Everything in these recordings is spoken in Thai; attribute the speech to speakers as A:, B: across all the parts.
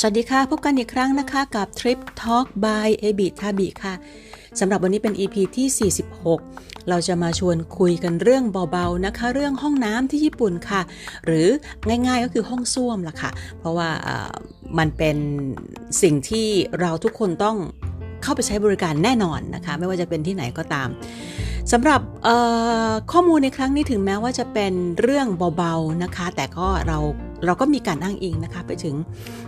A: สวัสดีค่ะ พบกันอีกครั้งนะคะกับ Trip Talk by a b i t a b i ค่ะสำหรับวันนี้เป็น EP ที่ 46 เราจะมาชวนคุยกันเรื่องเบาๆนะคะ เรื่องห้องน้ำที่ญี่ปุ่นค่ะ หรือง่ายๆก็คือห้องส้วมล่ะค่ะ เพราะว่ามันเป็นสิ่งที่เราทุกคนต้องเข้าไปใช้บริการแน่นอนนะคะ ไม่ว่าจะเป็นที่ไหนก็ตาม สำหรับข้อมูลในครั้งนี้ถึงแม้ว่าจะเป็นเรื่องเบาๆนะคะ แต่ก็เราเราก็มีการอ้างอิงนะคะ ไปถึง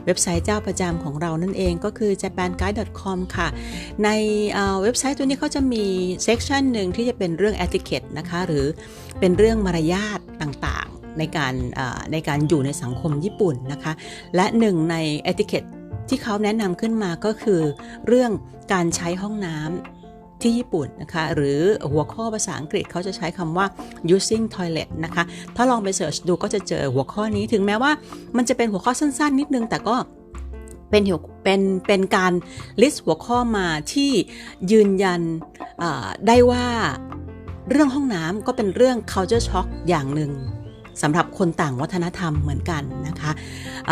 A: เว็บไซต์เจ้าประจำของเรานั่นเองก็คือ japanguide.com ค่ะ ในเว็บไซต์ตัวนี้เขาจะมีเซกชันหนึ่งที่จะเป็นเรื่อง etiquette นะคะ หรือเป็นเรื่องมารยาทต่างๆในการในการอยู่ในสังคมญี่ปุ่นนะคะ และหนึ่งใน etiquette ที่เขาแนะนำขึ้นมาก็คือเรื่องการใช้ห้องน้ำ ที่ญี่ปุ่นนะคะหรือหัวข้อภาษาอังกฤษเขาจะใช้คำว่า using toilet นะคะถ้าลองไปเสิร์ชดูก็จะเจอหัวข้อนี้ถึงแม้ว่ามันจะเป็นหัวข้อสั้นๆ นิดนึงแต่ก็เป็นเป็นเป็นการลิสต์หัวข้อมาที่ยืนยันได้ว่าเรื่องห้องน้ำก็เป็นเรื่อง culture shock อย่างหนึ่งสำหรับคนต่างวัฒนธรรมเหมือนกันนะคะ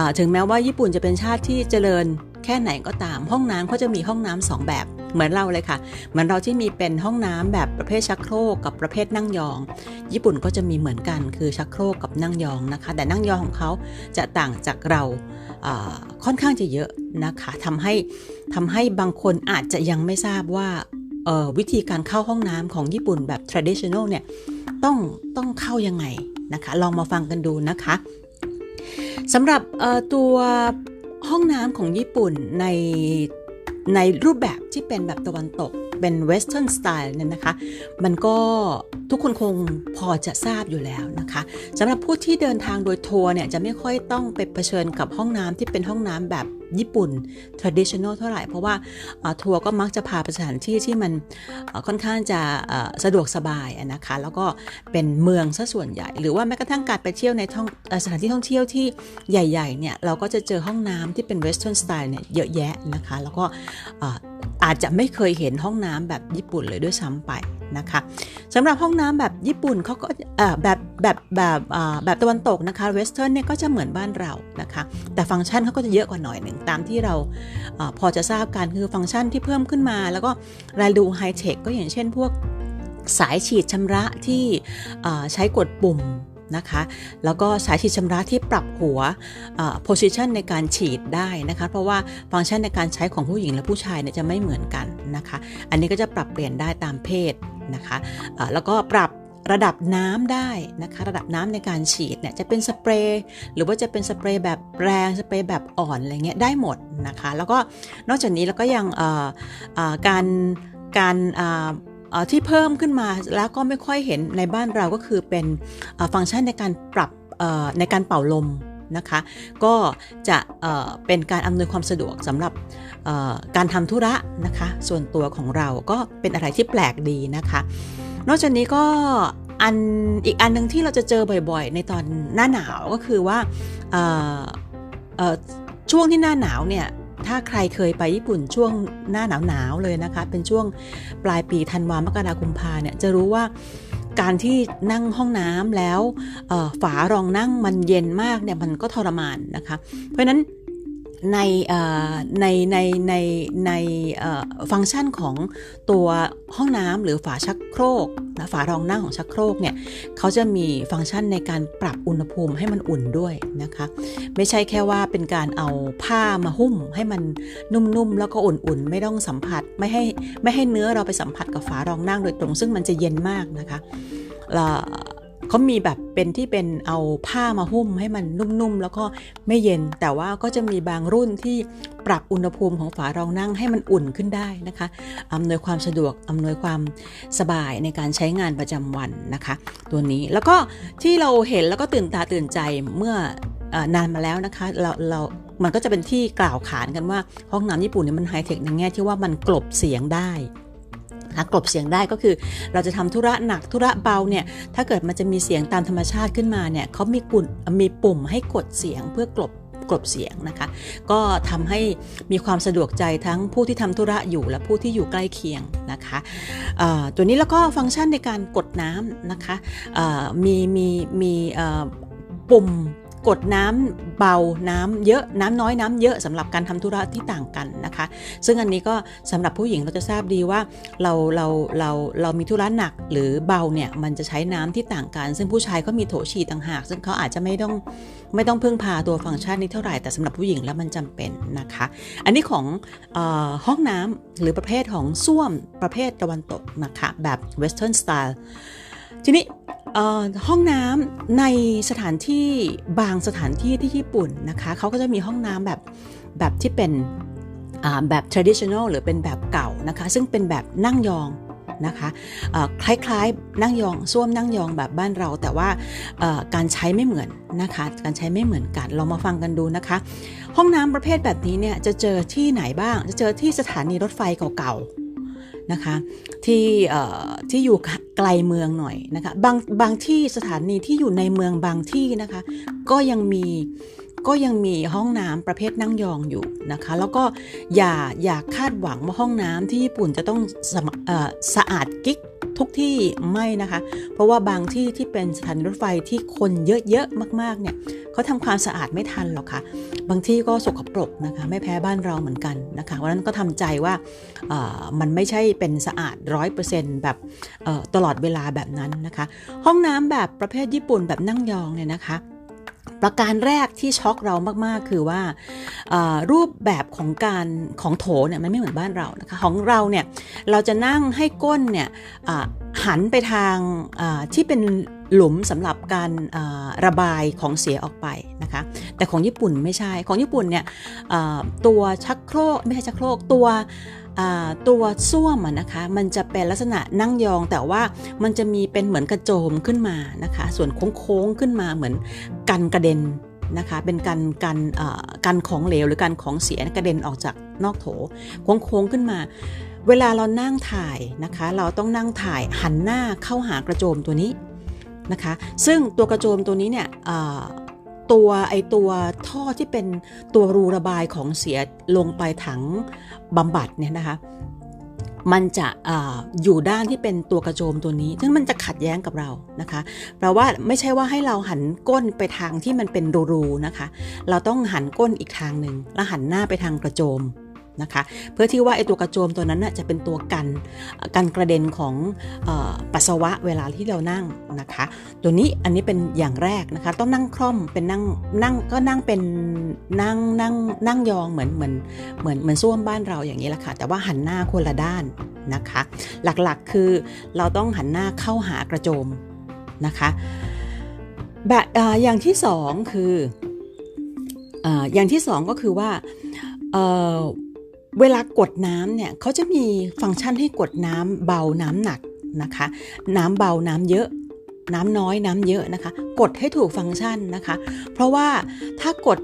A: ะถึงแม้ว่าญี่ปุ่นจะเป็นชาติที่เจริญ แค่ไหนก็ตาม ห้องน้ำเขาจะมีห้องน้ำสองแบบ เหมือนเราเลยค่ะ เหมือนเราที่มีเป็นห้องน้ำแบบประเภทชักโครกกับประเภทนั่งยอง ญี่ปุ่นก็จะมีเหมือนกันคือชักโครกกับนั่งยองนะคะ แต่นั่งยองของเขาจะต่างจากเราค่อนข้างจะเยอะนะคะทำให้ทำให้บางคนอาจจะยังไม่ทราบว่าวิธีการเข้าห้องน้ำของญี่ปุ่นแบบ traditional เนี่ยต้องต้องเข้ายังไงนะคะ ลองมาฟังกันดูนะคะสำหรับตัว ห้องน้ำของญี่ปุ่นในในรูปแบบที่เป็นแบบตะวันตกเป็นเวสเทิร์นสไตล์เนี่ยนะคะ มันก็ ทุกคนคงพอจะทราบอยู่แล้วนะคะสำหรับผู้ที่เดินทางโดยทัวร์เนี่ยจะไม่ค่อยต้องไปเผชิญกับห้องน้ำที่เป็นห้องน้ำแบบญี่ปุ่น traditional เท่าไหร่ เพราะว่าทัวร์ก็มักจะพาไปสถานที่ที่มันค่อนข้างจะสะดวกสบายนะคะ แล้วก็เป็นเมืองซะส่วนใหญ่ หรือว่าแม้กระทั่งการไปเที่ยวในสถานที่ท่องเที่ยวที่ใหญ่ๆเนี่ยเราก็จะเจอห้องน้ำที่เป็น western style เนี่ยเยอะแยะนะคะ แล้วก็ อาจจะไม่เคยเห็นห้องน้ำแบบญี่ปุ่นเลยด้วยซ้ำไปนะคะสำหรับห้องน้ำแบบญี่ปุ่นเขาก็แบบแบบแบบแบบตะวันตกนะคะเวสเทิร์นเนี่ยก็จะเหมือนบ้านเรานะคะแต่ฟังก์ชันเขาก็จะเยอะกว่าหน่อยหนึ่งตามที่เราอพอจะทราบกันคือฟังก์ชันที่เพิ่มขึ้นมา แล้วก็รายดูไฮเทคก็อย่างเช่นพวกสายฉีดชำระที่ใช้กดปุ่ม นะคะ แล้วก็สายฉีดชำระที่ปรับหัว position ในการฉีดได้นะคะ เพราะว่าฟังก์ชันในการใช้ของผู้หญิงและผู้ชายเนี่ยจะไม่เหมือนกันนะคะ อันนี้ก็จะปรับเปลี่ยนได้ตามเพศนะคะแล้วก็ปรับระดับน้ำได้นะคะ ระดับน้ำในการฉีดเนี่ยจะเป็นสเปรย์หรือว่าจะเป็นสเปรย์แบบแรงสเปรย์แบบอ่อนอะไรเงี้ยได้หมดนะคะ แล้วก็นอกจากนี้แล้วก็ยังการการ ที่เพิ่มขึ้นมาแล้วก็ไม่ค่อยเห็นในบ้านเราก็คือเป็นฟังก์ชันในการปรับในการเป่าลมนะคะ ก็จะเป็นการอำนวยความสะดวกสำหรับการทำธุระนะคะ ส่วนตัวของเราก็เป็นอะไรที่แปลกดีนะคะ นอกจากนี้ก็อันอีกอันหนึ่งที่เราจะเจอบ่อยๆ ในตอนหน้าหนาวก็คือว่าช่วงที่หน้าหนาวเนี่ย ถ้าใครเคยไปญี่ปุ่นช่วงหน้าหนาวๆเลยนะคะ เป็นช่วงปลายปีธันวามกราคมพาเนี่ยจะรู้ว่าการที่นั่งห้องน้ำแล้วฝารองนั่งมันเย็นมากเนี่ยมันก็ทรมานนะคะ เพราะฉะนั้น ในในในในในฟังก์ชันของตัวห้องน้ำหรือฝาชักโครกนะฝารองนั่งของชักโครกเนี่ยเขาจะมีฟังก์ชันในการปรับอุณหภูมิให้มันอุ่นด้วยนะคะ ไม่ใช่แค่ว่าเป็นการเอาผ้ามาหุ้มให้มันนุ่มๆแล้วก็อุ่นๆ ไม่ต้องสัมผัสไม่ให้ไม่ให้เนื้อเราไปสัมผัสกับฝารองนั่งโดยตรง ซึ่งมันจะเย็นมากนะคะ เขามีแบบเป็นที่เป็นเอาผ้ามาหุ้มให้มันนุ่มๆ แล้วก็ไม่เย็น แต่ว่าก็จะมีบางรุ่นที่ปรับอุณหภูมิของฝารองนั่งให้มันอุ่นขึ้นได้นะคะอำนวยความสะดวกอำนวยความสบายในการใช้งานประจำวันนะคะ ตัวนี้แล้วก็ที่เราเห็นแล้วก็ตื่นตาตื่นใจเมื่อนานมาแล้วนะคะเราเรามันก็จะเป็นที่กล่าวขานกันว่าห้องน้ำญี่ปุ่นเนี่ยมันไฮเทคในแง่ที่ว่ามันกลบเสียงได้ นะกลบเสียงได้ก็คือ เราจะทำธุระหนักธุระเบาเนี่ยถ้าเกิดมันจะมีเสียงตามธรรมชาติขึ้นมาเนี่ยเขามีปุ่มมีปุ่มให้กดเสียงเพื่อกลบกลบเสียงนะคะ ก็ทำให้มีความสะดวกใจทั้งผู้ที่ทำธุระอยู่และผู้ที่อยู่ใกล้เคียงนะคะตัวนี้แล้วก็ฟังก์ชันในการกดน้ำนะคะมีมีมีปุ่ม กดน้ำเบาน้ำเยอะน้ำน้อยน้ำเยอะสำหรับการทำธุระที่ต่างกันนะคะ ซึ่งอันนี้ก็สำหรับผู้หญิงเราจะทราบดีว่าเราเราเราเรามีธุระหนักหรือเบาเนี่ยมันจะใช้น้ำที่ต่างกัน ซึ่งผู้ชายก็มีโถฉี่ต่างหาก ซึ่งเขาอาจจะไม่ต้องไม่ต้องพึ่งพาตัวฟังก์ชันนี้เท่าไหร่แต่สำหรับผู้หญิงแล้วมันจำเป็นนะคะ อันนี้ของออห้องน้ำหรือประเภทของส้วมประเภทตะวันตกนะคะแบบ western style ทีนี้ ทีนี้ห้องน้ำในสถานที่บางสถานที่ที่ญี่ปุ่นนะคะเขาก็จะมีห้องน้ำแบบแบบที่เป็นแบบ traditional หรือเป็นแบบเก่านะคะซึ่งเป็นแบบนั่งยองนะคะคล้ายๆนั่งยองส้วมนั่งยองแบบบ้านเรา แต่ว่าการใช้ไม่เหมือนนะคะการใช้ไม่เหมือนกันเรามาฟังกันดูนะคะ ห้องน้ำประเภทแบบนี้เนี่ยจะเจอที่ไหนบ้าง จะเจอที่สถานีรถไฟเก่าๆ นะคะที่ที่อยู่ไกลเมืองหน่อยนะคะบางบางที่สถานีที่อยู่ในเมืองบางที่นะคะ ก็ยังมี ก็ยังมีห้องน้ำประเภทนั่งยองอยู่นะคะ แล้วก็อย่าอย่าคาดหวังว่าห้องน้ำที่ญี่ปุ่นจะต้องสสะอาดกิ๊กทุกที่ไม่นะคะ เพราะว่าบางที่ที่เป็นสถานีรถไฟที่คนเยอะๆมากๆเนี่ยเขาทำความสะอาดไม่ทันหรอกค่ะ บางที่ก็สกปรกนะคะ ไม่แพ้บ้านเราเหมือนกันนะคะวันนั้นก็ทำใจว่ามันไม่ใช่เป็นสะอาดร้อยเปอร์เซ็นต์แบบตลอดเวลาแบบนั้นนะคะ ห้องน้ำแบบประเภทญี่ปุ่นแบบนั่งยองเนี่ยนะคะ ประการแรกที่ช็อกเรามากๆ คือว่ารูปแบบของการของโถเนี่ยมันไม่เหมือนบ้านเรานะคะของเราเนี่ยเราจะนั่งให้ก้นเนี่ยหันไปทางที่เป็น หลุมสำหรับการระบายของเสียออกไปนะคะแต่ของญี่ปุ่นไม่ใช่ของญี่ปุ่นเนี่ยตัวชักโครกไม่ใช่ชักโครกตัวตัวส้วมนะคะมันจะเป็นลักษณะนั่งยองแต่ว่ามันจะมีเป็นเหมือนกระโจมขึ้นมานะคะส่วนโค้งๆขึ้นมาเหมือนกันกระเด็นนะคะเป็นการกันกันของเหลวหรือการของเสียกระเด็นออกจากนอกโถโค้งๆขึ้นมา เวลาเรานั่งถ่ายนะคะเราต้องนั่งถ่ายหันหน้าเข้าหากระโจมตัวนี้ นะคะ ซึ่งตัวกระโจมตัวนี้เนี่ยตัวไอตัวท่อที่เป็นตัวรูระบายของเสียลงไปถังบำบัดเนี่ยนะคะมันจะออยู่ด้านที่เป็นตัวกระโจมตัวนี้ ซึ่งมันจะขัดแย้งกับเรานะคะแปลว่าไม่ใช่ว่าให้เราหันก้นไปทางที่มันเป็นรูๆนะคะ เราต้องหันก้นอีกทางหนึ่งแล้วหันหน้าไปทางกระโจม นะคะ เพื่อที่ว่าไอตัวกระโจมตัวนั้นนะจะเป็นตัวกันกันกระเด็นของอปัสสาวะเวลาที่เรานั่งนะคะ ตัวนี้อันนี้เป็นอย่างแรกนะคะ ต้องนั่งคล่อมเป็นนั่งนั่งก็นั่งเป็นนั่งนั่งนั่งยองเหมือนเหมือนเหมือนเหมือนส้วมบ้านเราอย่างนี้แหละค่ะ แต่ว่าหันหน้าคนละด้านนะคะ หลักๆคือเราต้องหันหน้าเข้าหากระโจมนะคะแบบอย่างที่สองคืออย่างที่สองก็คือว่า เวลากดน้ำเนี่ยเขาจะมีฟังก์ชันให้กดน้ำเบาน้ำหนักนะคะ น้ำเบาน้ำเยอะน้ำน้อยน้ำเยอะนะคะ กดให้ถูกฟังก์ชันนะคะ เพราะว่าถ้ากด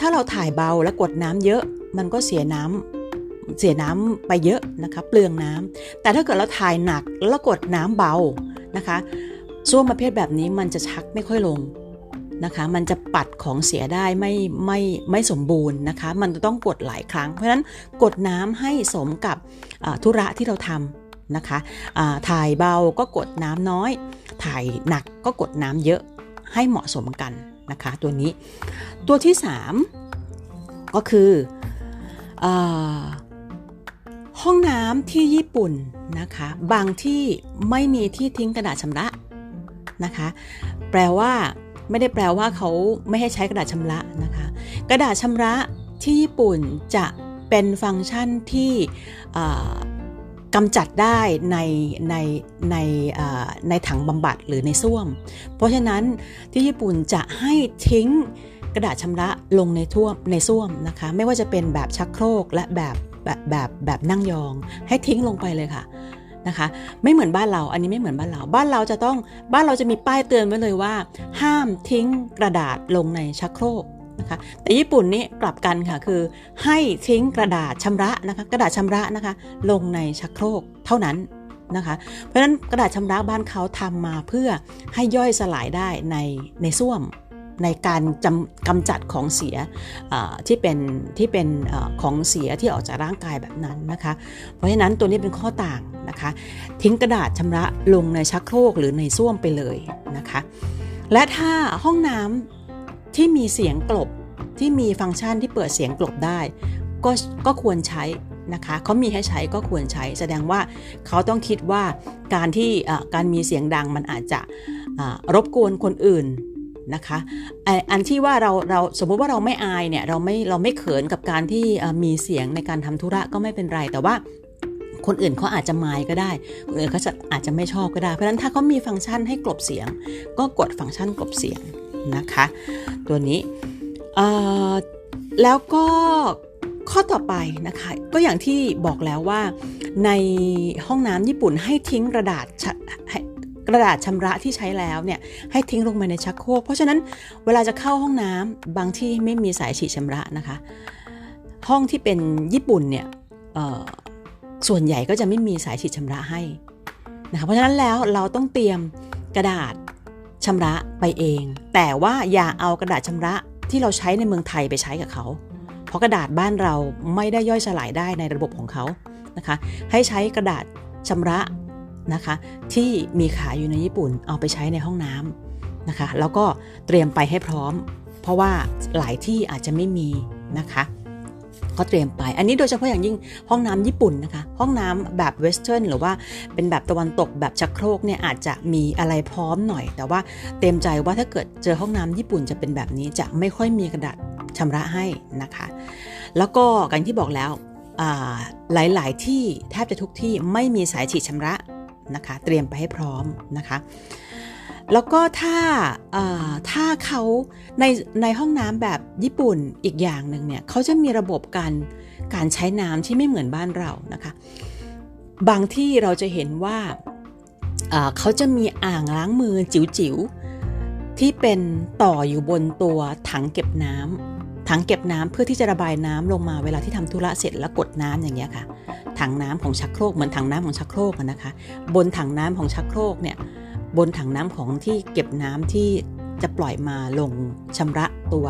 A: ถ้าเราถ่ายเบาแล้วกดน้ำเยอะ มันก็เสียน้ำเสียน้ำไปเยอะนะคะเปลืองน้ำแต่ถ้าเกิดเราถ่ายหนักแล้วกดน้ำเบานะคะส้วมประเภทแบบนี้มันจะชักไม่ค่อยลง นะคะ มันจะปัดของเสียได้ไม่ไม่ไม่สมบูรณ์นะคะ มันจะต้องกดหลายครั้ง เพราะฉะนั้นกดน้ำให้สมกับธุระที่เราทำนะคะถ่ายเบาก็กดน้ำน้อย ถ่ายหนักก็กดน้ำเยอะให้เหมาะสมกันนะคะตัวนี้ ตัวที่ 3 ก็คืออห้องน้ำที่ญี่ปุ่นนะคะ บางที่ไม่มีที่ทิ้งกระดาษชำระนะคะ แปลว่า ไม่ได้แปลว่าเขาไม่ให้ใช้กระดาษชำระนะคะ กระดาษชำระที่ญี่ปุ่นจะเป็นฟังก์ชันที่กำจัดได้ในในในในถังบำบัดหรือในส้วม เพราะฉะนั้นที่ญี่ปุ่นจะให้ทิ้งกระดาษชำระลงในท่วมในส้วมนะคะ ไม่ว่าจะเป็นแบบชักโครกและแบบแบบแบบแบบนั่งยอง ให้ทิ้งลงไปเลยค่ะ นะคะ ไม่เหมือนบ้านเรา อันนี้ไม่เหมือนบ้านเรา บ้านเราจะต้องบ้านเราจะมีป้ายเตือนไว้เลยว่า ห้ามทิ้งกระดาษลงในชักโครกนะคะแต่ญี่ปุ่นนี่กลับกันค่ะคือให้ทิ้งกระดาษชำระนะคะกระดาษชำระนะคะลงในชักโครกเท่านั้นนะคะเพราะฉะนั้นกระดาษชำระบ้านเขาทำมาเพื่อให้ย่อยสลายได้ในในส้วม ในการจำกำจัดของเสียที่เป็นที่เป็นอของเสียที่ออกจากร่างกายแบบนั้นนะคะ เพราะฉะนั้นตัวนี้เป็นข้อต่างนะคะ ทิ้งกระดาษชำระลงในชักโครกหรือในส้วมไปเลยนะคะ และถ้าห้องน้ำที่มีเสียงกลบที่มีฟังก์ชันที่เปิดเสียงกลบได้ก็ก็ควรใช้นะคะเขามีให้ใช้ก็ควรใช้ แสดงว่าเขาต้องคิดว่าการที่การมีเสียงดังมันอาจจะรบกวนคนอื่น นะคะอันที่ว่าเราเราสมมุติว่าเราไม่อายเนี่ยเราไม่เราไม่เขินกับการที่มีเสียงในการทำธุระก็ไม่เป็นไรแต่ว่าคนอื่นเขาอาจจะมายก็ได้ คนอื่นเขาจะอาจจะไม่ชอบก็ได้ เพราะฉะนั้นถ้าเขามีฟังก์ชันให้กลบเสียง ก็กดฟังก์ชันกลบเสียงนะคะ ตัวนี้แล้วก็ข้อต่อไปนะคะ ก็อย่างที่บอกแล้วว่าในห้องน้ำญี่ปุ่นให้ทิ้งกระดาษ กระดาษชำระที่ใช้แล้วเนี่ยให้ทิ้งลงมาในชักโครกเพราะฉะนั้นเวลาจะเข้าห้องน้ำบางที่ไม่มีสายฉีดชำระนะคะ ห้องที่เป็นญี่ปุ่นเนี่ยส่วนใหญ่ก็จะไม่มีสายฉีดชำระให้นะคะเพราะฉะนั้นแล้วเราต้องเตรียมกระดาษชำระไปเอง แต่ว่าอย่าเอากระดาษชำระที่เราใช้ในเมืองไทยไปใช้กับเขา เพราะกระดาษบ้านเราไม่ได้ย่อยสลายได้ในระบบของเขานะคะ ให้ใช้กระดาษชำระ นะคะ ที่มีขายอยู่ในญี่ปุ่นเอาไปใช้ในห้องน้ำนะคะ แล้วก็เตรียมไปให้พร้อม เพราะว่าหลายที่อาจจะไม่มีนะคะก็เตรียมไป อันนี้โดยเฉพาะอย่างยิ่งห้องน้ำญี่ปุ่นนะคะ ห้องน้ำแบบเวสเทิร์นหรือว่าเป็นแบบตะวันตกแบบชักโครกเนี่ยอาจจะมีอะไรพร้อมหน่อย แต่ว่าเต็มใจว่าถ้าเกิดเจอห้องน้ำญี่ปุ่นจะเป็นแบบนี้จะไม่ค่อยมีกระดาษชำระให้นะคะ แล้วก็กันที่บอกแล้วหลาย ๆ ที่แทบจะทุกที่ไม่มีสายฉีดชำระ นะคะ เตรียมไปให้พร้อมนะคะ แล้วก็ถ้าถ้าเขาในในห้องน้ำแบบญี่ปุ่นอีกอย่างหนึ่งเนี่ยเขาจะมีระบบการการใช้น้ำที่ไม่เหมือนบ้านเรานะคะ บางที่เราจะเห็นว่าเขาจะมีอ่างล้างมือจิ๋วๆ ที่เป็นต่ออยู่บนตัวถังเก็บน้ำถังเก็บน้ำเพื่อที่จะระบายน้ำลงมาเวลาที่ทำธุระเสร็จแล้วกดน้ำอย่างเงี้ยค่ะ ถังน้ำของชักโครกเหมือนถังน้ำของชักโครกนะคะ บนถังน้ำของชักโครกเนี่ยบนถังน้ำของที่เก็บน้ำที่จะปล่อยมาลงชำระตัว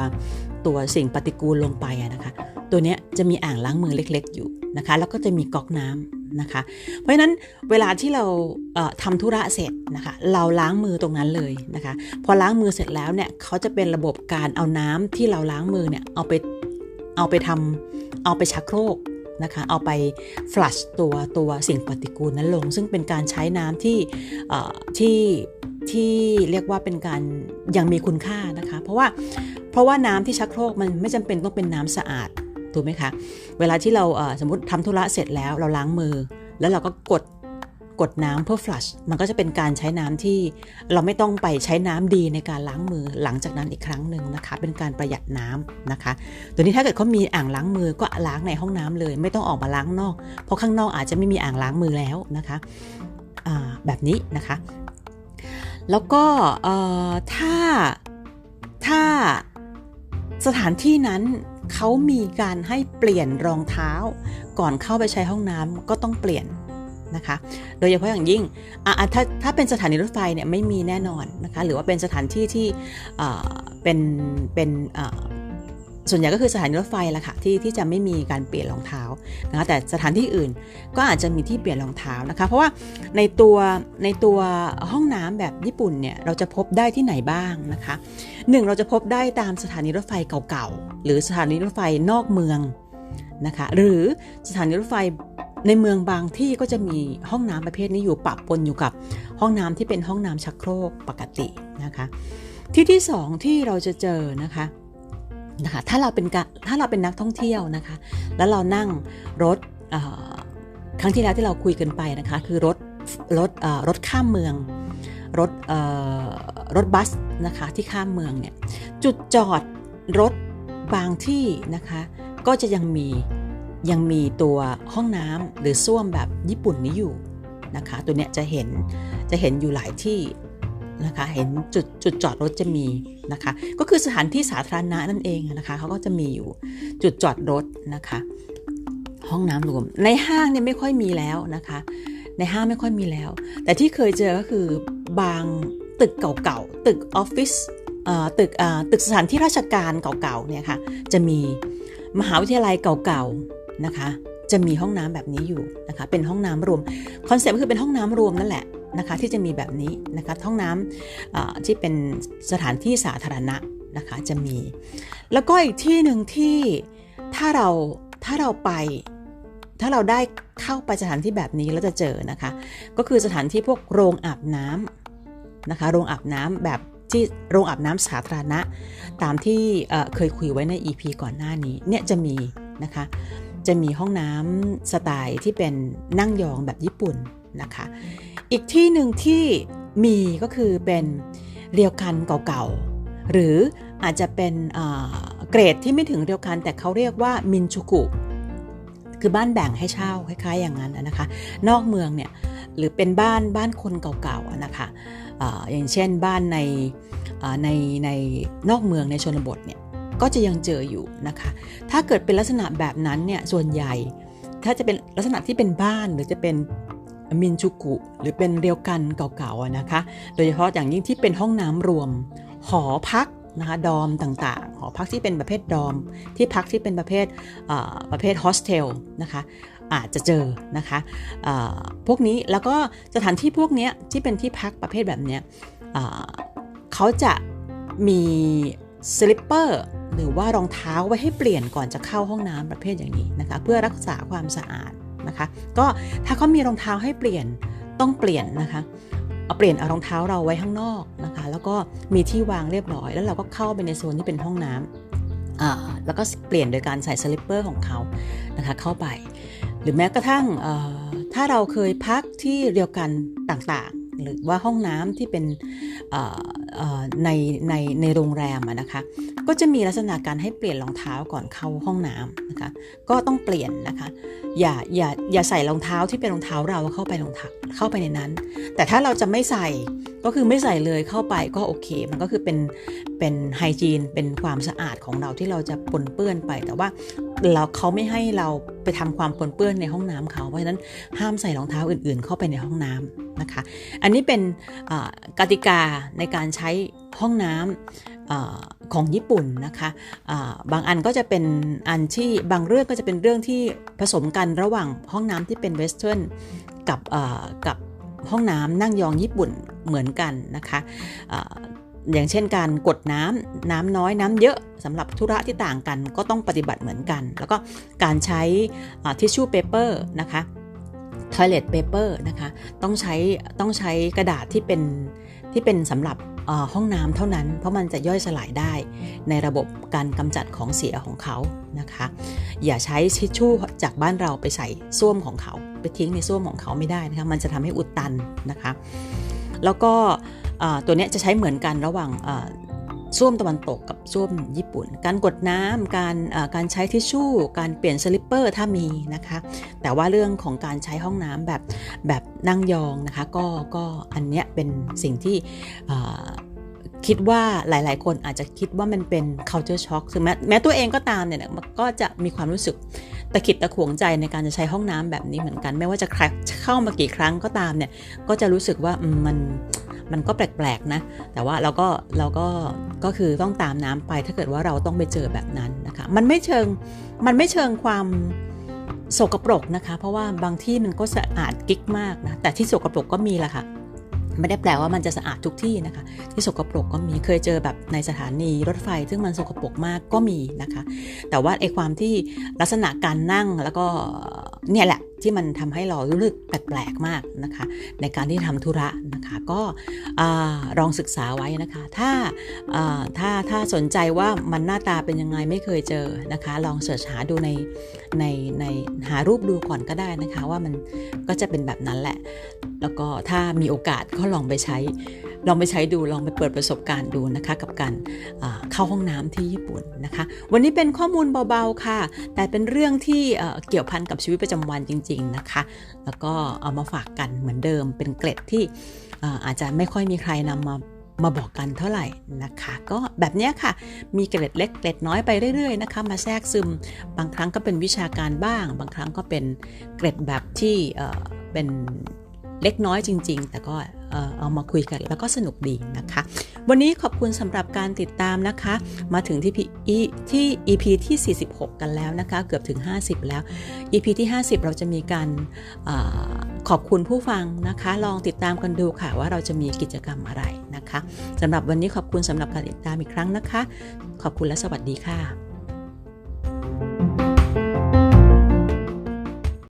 A: ตัวสิ่งปฏิกูลลงไปนะคะ ตัวนี้จะมีอ่างล้างมือเล็ก ๆ อยู่นะคะ แล้วก็จะมีก๊อกน้ำนะคะ เพราะฉะนั้นเวลาที่เราทำธุระเสร็จนะคะ เราล้างมือตรงนั้นเลยนะคะ พอล้างมือเสร็จแล้วเนี่ยเขาจะเป็นระบบการเอาน้ำที่เราล้างมือเนี่ยเอาไปเอาไปทำเอาไปชักโครก นะคะเอาไปฟลัชตัวตัวสิ่งปฏิกูลนั้นลง ซึ่งเป็นการใช้น้ำที่ที่ที่เรียกว่าเป็นการยังมีคุณค่านะคะ เพราะว่าเพราะว่าน้ำที่ชักโครกมันไม่จำเป็นต้องเป็นน้ำสะอาดถูกไหมคะ เวลาที่เราสมมติทำธุระเสร็จแล้วเราล้างมือ แล้วเราก็กด กดน้ำเพื่อฟลัชมันก็จะเป็นการใช้น้ำที่เราไม่ต้องไปใช้น้ำดีในการล้างมือหลังจากนั้นอีกครั้งหนึ่งนะคะ เป็นการประหยัดน้ำนะคะ ตัวนี้ถ้าเกิดเขามีอ่างล้างมือก็ล้างในห้องน้ำเลย ไม่ต้องออกมาล้างนอก เพราะข้างนอกอาจจะไม่มีอ่างล้างมือแล้วนะคะแบบนี้นะคะ แล้วก็ถ้าถ้าสถานที่นั้นเขามีการให้เปลี่ยนรองเท้า ก่อนเข้าไปใช้ห้องน้ำก็ต้องเปลี่ยน นะคะ โดยเฉพาะอย่างยิ่งถ้าถ้าเป็นสถานีรถไฟเนี่ยไม่มีแน่นอนนะคะ หรือว่าเป็นสถานที่ที่เป็นเป็นส่วนใหญ่ก็คือสถานีรถไฟละค่ะที่ที่จะไม่มีการเปลี่ยนรองเท้านะคะแต่สถานที่อื่นก็อาจจะมีที่เปลี่ยนรองเท้านะคะเพราะว่าในตัวในตัวห้องน้ำแบบญี่ปุ่นเนี่ยเราจะพบได้ที่ไหนบ้างนะคะหนึ่งเราจะพบได้ตามสถานีรถไฟเก่าๆหรือสถานีรถไฟนอกเมืองนะคะหรือสถานีรถไฟ ในเมืองบางที่ก็จะมีห้องน้ำประเภทนี้อยู่ปะปนอยู่กับห้องน้ำที่เป็นห้องน้ำชักโครกปกตินะคะ ที่ที่สองที่เราจะเจอนะคะนะคะถ้าเราเป็นถ้าเราเป็นนักท่องเที่ยวนะคะ แล้วเรานั่งรถครั้งที่แล้วที่เราคุยกันไปนะคะ คือรถรถรถข้ามเมือง รถรถบัสนะคะที่ข้ามเมืองเนี่ยจุดจอดรถบางที่นะคะ ก็จะยังมี ยังมีตัวห้องน้ำหรือส้วมแบบญี่ปุ่นนี้อยู่นะคะ ตัวเนี้ยจะเห็นจะเห็นอยู่หลายที่นะคะ เห็นจุดจุดจอดรถจะมีนะคะ ก็คือสถานที่สาธารณะนั่นเองนะคะเขาก็จะมีอยู่จุดจอดรถนะคะ ห้องน้ำรวมในห้างเนี่ยไม่ค่อยมีแล้วนะคะ ในห้างไม่ค่อยมีแล้ว แต่ที่เคยเจอก็คือบางตึกเก่าๆตึกออฟฟิศตึกตึกสถานที่ราชการเก่าๆเนี่ยค่ะจะมีมหาวิทยาลัยเก่า นะคะ จะมีห้องน้ำแบบนี้อยู่นะคะ เป็นห้องน้ำรวมคอนเซ็ปต์ก็คือเป็นห้องน้ำรวมนั่นแหละนะคะ ที่จะมีแบบนี้นะคะห้องน้ำที่เป็นสถานที่สาธารณะนะคะจะมี แล้วก็อีกที่หนึ่งที่ถ้าเราถ้าเราไปถ้าเราได้เข้าไปสถานที่แบบนี้แล้วจะเจอนะคะ ก็คือสถานที่พวกโรงอาบน้ำนะคะ โรงอาบน้ำแบบที่โรงอาบน้ำสาธารณะ ตามที่เคยคุยไว้ใน EP ก่อนหน้านี้เนี่ยจะมีนะคะ จะมีห้องน้ำสไตล์ที่เป็นนั่งยองแบบญี่ปุ่นนะคะ อีกที่หนึ่งที่มีก็คือเป็นเรียวคันเก่าๆ หรืออาจจะเป็นเกรดที่ไม่ถึงเรียวคันแต่เขาเรียกว่ามินชูกุ คือบ้านแบ่งให้เช่าคล้ายๆ อย่างนั้นนะคะ นอกเมืองเนี่ยหรือเป็นบ้านบ้านคนเก่าๆนะคะออย่างเช่นบ้านในในในนอกเมืองในชนบทเนี่ย ก็จะยังเจออยู่นะคะ ถ้าเกิดเป็นลักษณะแบบนั้นเนี่ยส่วนใหญ่ ถ้าจะเป็นลักษณะที่เป็นบ้านหรือจะเป็นมินจูกุ หรือเป็นเรียวกันเก่าๆนะคะ โดยเฉพาะอย่างยิ่งที่เป็นห้องน้ำรวม หอพักนะคะดอมต่างๆ หอพักที่เป็นประเภทดอม ที่พักที่เป็นประเภทประเภทโฮสเทลนะคะอาจจะเจอนะคะพวกนี้แล้วก็สถานที่พวกนี้ที่เป็นที่พักประเภทแบบนี้เขาจะมี สลิปเปอร์หรือว่ารองเท้าไว้ให้เปลี่ยนก่อนจะเข้าห้องน้ำประเภทอย่างนี้นะคะ เพื่อรักษาความสะอาดนะคะ ก็ถ้าเขามีรองเท้าให้เปลี่ยนต้องเปลี่ยนนะคะเอาเปลี่ยนเอารองเท้าเราไว้ข้างนอกนะคะ แล้วก็มีที่วางเรียบร้อย แล้วเราก็เข้าไปในโซนที่เป็นห้องน้ำแล้วก็เปลี่ยนโดยการใส่สลิปเปอร์ของเขานะคะเข้าไป หรือแม้กระทั่งถ้าเราเคยพักที่เรียวกันต่างๆ หรือว่าห้องน้ำที่เป็น ในในในโรงแรมนะคะ ก็จะมีลักษณะการให้เปลี่ยนรองเท้าก่อนเข้าห้องน้ำนะคะ ก็ต้องเปลี่ยนนะคะ อย่าอย่าอย่าใส่รองเท้าที่เป็นรองเท้าเราเข้าไปรองเท้าเข้าไปในนั้น แต่ถ้าเราจะไม่ใส่ก็คือไม่ใส่เลยเข้าไปก็โอเค มันก็คือเป็นเป็นไฮจีนเป็นความสะอาดของเราที่เราจะปนเปื้อนไป แต่ว่าเราเขาไม่ให้เราไปทำความปนเปื้อนในห้องน้ำเขาเพราะฉะนั้นห้ามใส่รองเท้าอื่น ๆ เข้าไปในห้องน้ำนะคะ อันนี้เป็นกติกาในการใช้ห้องน้ำของญี่ปุ่นนะคะบางอันก็จะเป็นอันที่บางเรื่องก็จะเป็นเรื่องที่ผสมกันระหว่างห้องน้ำที่เป็นเวสเทิร์นกับกับห้องน้ำนั่งยองญี่ปุ่นเหมือนกันนะคะอย่างเช่นการกดน้ำน้ำน้อยน้ำเยอะสำหรับธุระที่ต่างกันก็ต้องปฏิบัติเหมือนกัน แล้วก็การใช้ทิชชู่เปเปอร์นะคะ toilet paper นะคะต้องใช้ต้องใช้กระดาษที่เป็นที่เป็นสำหรับ ห้องน้ำเท่านั้น เพราะมันจะย่อยสลายได้ในระบบการกำจัดของเสียของเขานะคะ อย่าใช้ทิชชู่จากบ้านเราไปใส่ส้วมของเขา ไปทิ้งในส้วมของเขาไม่ได้นะคะมันจะทำให้อุดตันนะคะ แล้วก็ตัวนี้จะใช้เหมือนกันระหว่าง ส้วมตะวันตกกับส้วมญี่ปุ่น การกดน้ำการการใช้ทิชชู่ การเปลี่ยนสลิปเปอร์ถ้ามีนะคะ แต่ว่าเรื่องของการใช้ห้องน้ำแบบแบบนั่งยองนะคะ ก็ก็อันเนี้ยเป็นสิ่งที่คิดว่าหลายๆ คนอาจจะคิดว่ามันเป็น culture shock ถึงแม้แม้ตัวเองก็ตามเนี่ยมันก็จะมีความรู้สึกตะขิดตะขวงใจในการจะใช้ห้องน้ำแบบนี้เหมือนกัน ไม่ว่าจะเข้ามากี่ครั้งก็ตามเนี่ย ก็จะรู้สึกว่ามัน มันก็แปลกๆนะ แต่ว่าเราก็เราก็ก็คือต้องตามน้ำไป ถ้าเกิดว่าเราต้องไปเจอแบบนั้นนะคะ มันไม่เชิงมันไม่เชิงความโสกปรกนะคะ เพราะว่าบางที่มันก็สะอาดกิ๊กมากนะ แต่ที่โสกปรกก็มีแหละค่ะไม่ได้แปลว่ามันจะสะอาดทุกที่นะคะ ที่สกปรกก็มีเคยเจอแบบในสถานีรถไฟ ซึ่งมันสกปรกมากก็มีนะคะ แต่ว่าไอความที่ลักษณะการนั่งแล้วก็เนี่ยแหละที่มันทำให้เรารู้สึกแปลกๆมากนะคะ ในการที่ทำธุระนะคะ ก็ลองศึกษาไว้นะคะ ถ้าถ้าถ้าสนใจว่ามันหน้าตาเป็นยังไงไม่เคยเจอนะคะ ลองเสิร์ชหาดูในในในหารูปดูก่อนก็ได้นะคะ ว่ามันก็จะเป็นแบบนั้นแหละ แล้วก็ถ้ามีโอกาสก็ลองไปใช้ลองไปใช้ดูลองไปเปิดประสบการณ์ดูนะคะ กับการเข้าห้องน้ำที่ญี่ปุ่นนะคะ วันนี้เป็นข้อมูลเบาๆค่ะ แต่เป็นเรื่องที่เกี่ยวพันกับชีวิตประจำวันจริง ๆนะคะ แล้วก็เอามาฝากกันเหมือนเดิมเป็นเกล็ดที่อาจจะไม่ค่อยมีใครนำมามาบอกกันเท่าไหร่นะคะ ก็แบบนี้ค่ะ มีเกล็ดเล็กเกล็ดน้อยไปเรื่อยๆนะคะ มาแทรกซึมบางครั้งก็เป็นวิชาการบ้าง บางครั้งก็เป็นเกล็ดแบบที่เป็น เล็กน้อยจริง ๆ แต่ก็เอามาคุยกันแล้วก็สนุกดีนะคะ วันนี้ขอบคุณสำหรับการติดตามนะคะ มาถึงที่ P- E- ที่ EP ที่ 46 กันแล้วนะคะ เกือบถึง 50 แล้ว EP ที่ 50 เราจะมีการอขอบคุณผู้ฟังนะคะ ลองติดตามกันดูค่ะว่าเราจะมีกิจกรรมอะไรนะคะสำหรับวันนี้ขอบคุณสำหรับการติดตามอีกครั้งนะคะ ขอบคุณและสวัสดีค่ะ